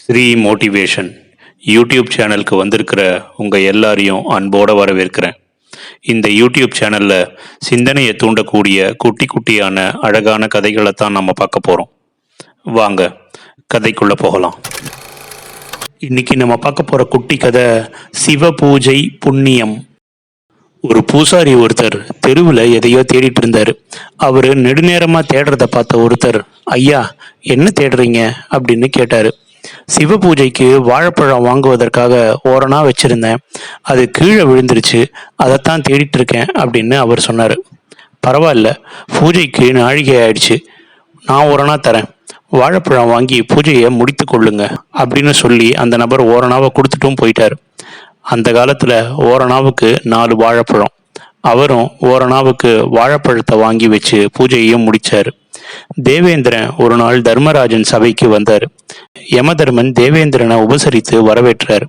Sri motivation YouTube சேனலுக்கு வந்திருக்கிற உங்கள் எல்லாரையும் அன்போடு வரவேற்கிறேன். இந்த யூடியூப் சேனலில் சிந்தனையை தூண்டக்கூடிய குட்டி குட்டியான அழகான கதைகளை தான் நம்ம பார்க்க போகிறோம் வாங்க கதைக்குள்ளே போகலாம். இன்னைக்கு நம்ம பார்க்க போகிற குட்டி கதை சிவ பூஜை புண்ணியம். ஒரு பூசாரி ஒருத்தர் தெருவில் எதையோ தேடிட்டு இருந்தார். அவர் நெடுநேரமாக தேடுறத பார்த்த ஒருத்தர் ஐயா என்ன தேடுறீங்க? அப்படின்னு கேட்டார். சிவ பூஜைக்கு வாழைப்பழம் வாங்குவதற்காக ஓரணா வச்சிருந்தேன். அது கீழே விழுந்துருச்சு. அதைத்தான் தேடிட்டு இருக்கேன் அப்படின்னு அவர் சொன்னார். பரவாயில்ல பூஜைக்கு நாழிகை ஆயிடுச்சு நான் ஓரணா தரேன். வாழைப்பழம் வாங்கி பூஜையை முடித்து கொள்ளுங்க அப்படின்னு சொல்லி அந்த நபர் ஓரணாவை கொடுத்துட்டும் போயிட்டார். அந்த காலத்தில் ஓரணாவுக்கு நாலு வாழைப்பழம். அவரும் ஓரணாவுக்கு வாழைப்பழத்தை வாங்கி வச்சு பூஜையையும் முடித்தார் தேவேந்திரன் ஒரு நாள் தர்மராஜன் சபைக்கு வந்தார். யமதர்மன் தேவேந்திரனை உபசரித்து வரவேற்றார்.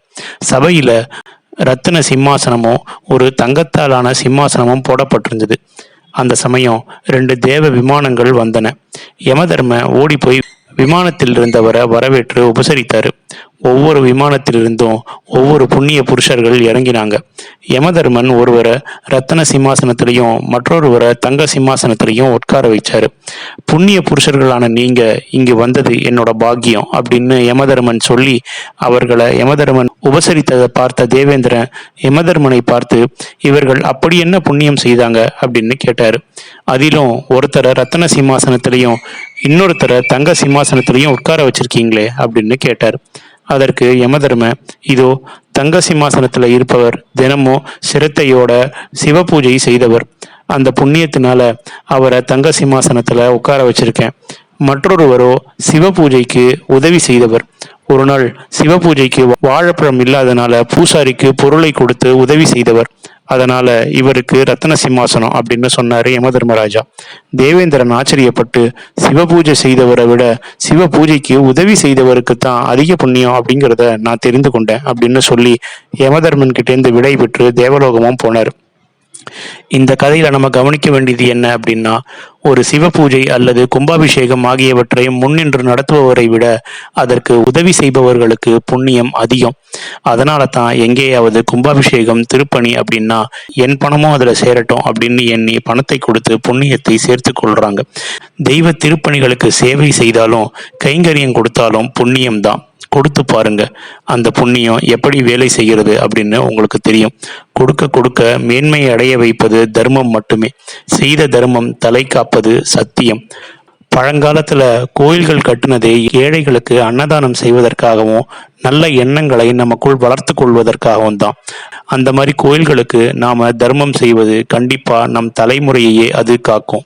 சபையில ரத்தின சிம்மாசனமும் ஒரு தங்கத்தாலான சிம்மாசனமும் போடப்பட்டிருந்தது. அந்த சமயம் ரெண்டு தேவ விமானங்கள் வந்தன. யமதர்ம ஓடி போய் விமானத்தில் இருந்தவரை வரவேற்று உபசரித்தார். ஒவ்வொரு விமானத்திலிருந்தும் ஒவ்வொரு புண்ணிய புருஷர்கள் இறங்கினாங்க. யமதர்மன் ஒருவரை ரத்தன சிம்மாசனத்திலையும் மற்றொருவரை தங்க சிம்மாசனத்திலையும் உட்கார வச்சாரு. புண்ணிய புருஷர்களான நீங்க இங்கு வந்தது என்னோட பாக்கியம் அப்படின்னு யமதர்மன் சொல்லி அவர்களை யமதர்மன் உபசரித்ததை பார்த்த தேவேந்திரன் யமதர்மனை பார்த்து இவர்கள் அப்படி என்ன புண்ணியம் செய்தாங்க? அப்படின்னு கேட்டாரு. அதிலும் ஒருத்தரை ரத்தன சிம்மாசனத்திலையும் இன்னொருத்தரை தங்க சிம்மாசனத்திலையும் உட்கார வச்சிருக்கீங்களே அப்படின்னு கேட்டார். அதற்கு யமதர்ம இதோ தங்க சிம்மாசனத்தில் இருப்பவர் தினமும் சிரத்தையோட சிவ பூஜை செய்தவர். அந்த புண்ணியத்தினால அவரை தங்க சிம்மாசனத்தில் உட்கார வச்சிருக்கேன். மற்றொருவரோ சிவ பூஜைக்கு உதவி செய்தவர். ஒரு நாள் சிவ பூஜைக்கு வாழைப்பழம் இல்லாதனால பூசாரிக்கு பொருளை கொடுத்து உதவி செய்தவர். அதனால இவருக்கு ரத்தன சிம்மாசனம் அப்படின்னு சொன்னாரு யமதர்மராஜா தேவேந்திரன் ஆச்சரியப்பட்டு சிவ பூஜை செய்தவரை விட சிவ பூஜைக்கு உதவி செய்தவருக்கு தான் அதிக புண்ணியம் அப்படிங்கிறத நான் தெரிந்து கொண்டேன் அப்படின்னு சொல்லி யமதர்மன் கிட்டேருந்து விடை பெற்று தேவலோகமும் போனார். இந்த கதையில நம்ம கவனிக்க வேண்டியது என்ன அப்படின்னா ஒரு சிவ பூஜை அல்லது கும்பாபிஷேகம் ஆகியவற்றை முன்னின்று நடத்துபவரை விட அதற்கு உதவி செய்பவர்களுக்கு புண்ணியம் அதிகம். அதனால தான் எங்கேயாவது கும்பாபிஷேகம் திருப்பணி அப்படின்னா என் பணமும் அதில் சேரட்டும் அப்படின்னு எண்ணி பணத்தை கொடுத்து புண்ணியத்தை சேர்த்து கொள்றாங்க. தெய்வ திருப்பணிகளுக்கு சேவை செய்தாலும் கைங்கரியம் கொடுத்தாலும் புண்ணியம் தான் கொடுத்து பாருங்க. அந்த புண்ணியம் எப்படி வேலை செய்கிறது அப்படின்னு உங்களுக்கு தெரியும். கொடுக்க கொடுக்க மேன்மை அடைய வைப்பது தர்மம் மட்டுமே. செய்த தர்மம் தலை காப்பது சத்தியம். பழங்காலத்துல கோயில்கள் கட்டினதே ஏழைகளுக்கு அன்னதானம் செய்வதற்காகவும் நல்ல எண்ணங்களை நமக்குள் வளர்த்து கொள்வதற்காகவும் தான். அந்த மாதிரி கோயில்களுக்கு நாம தர்மம் செய்வது கண்டிப்பா நம் தலைமுறையையே அது காக்கும்.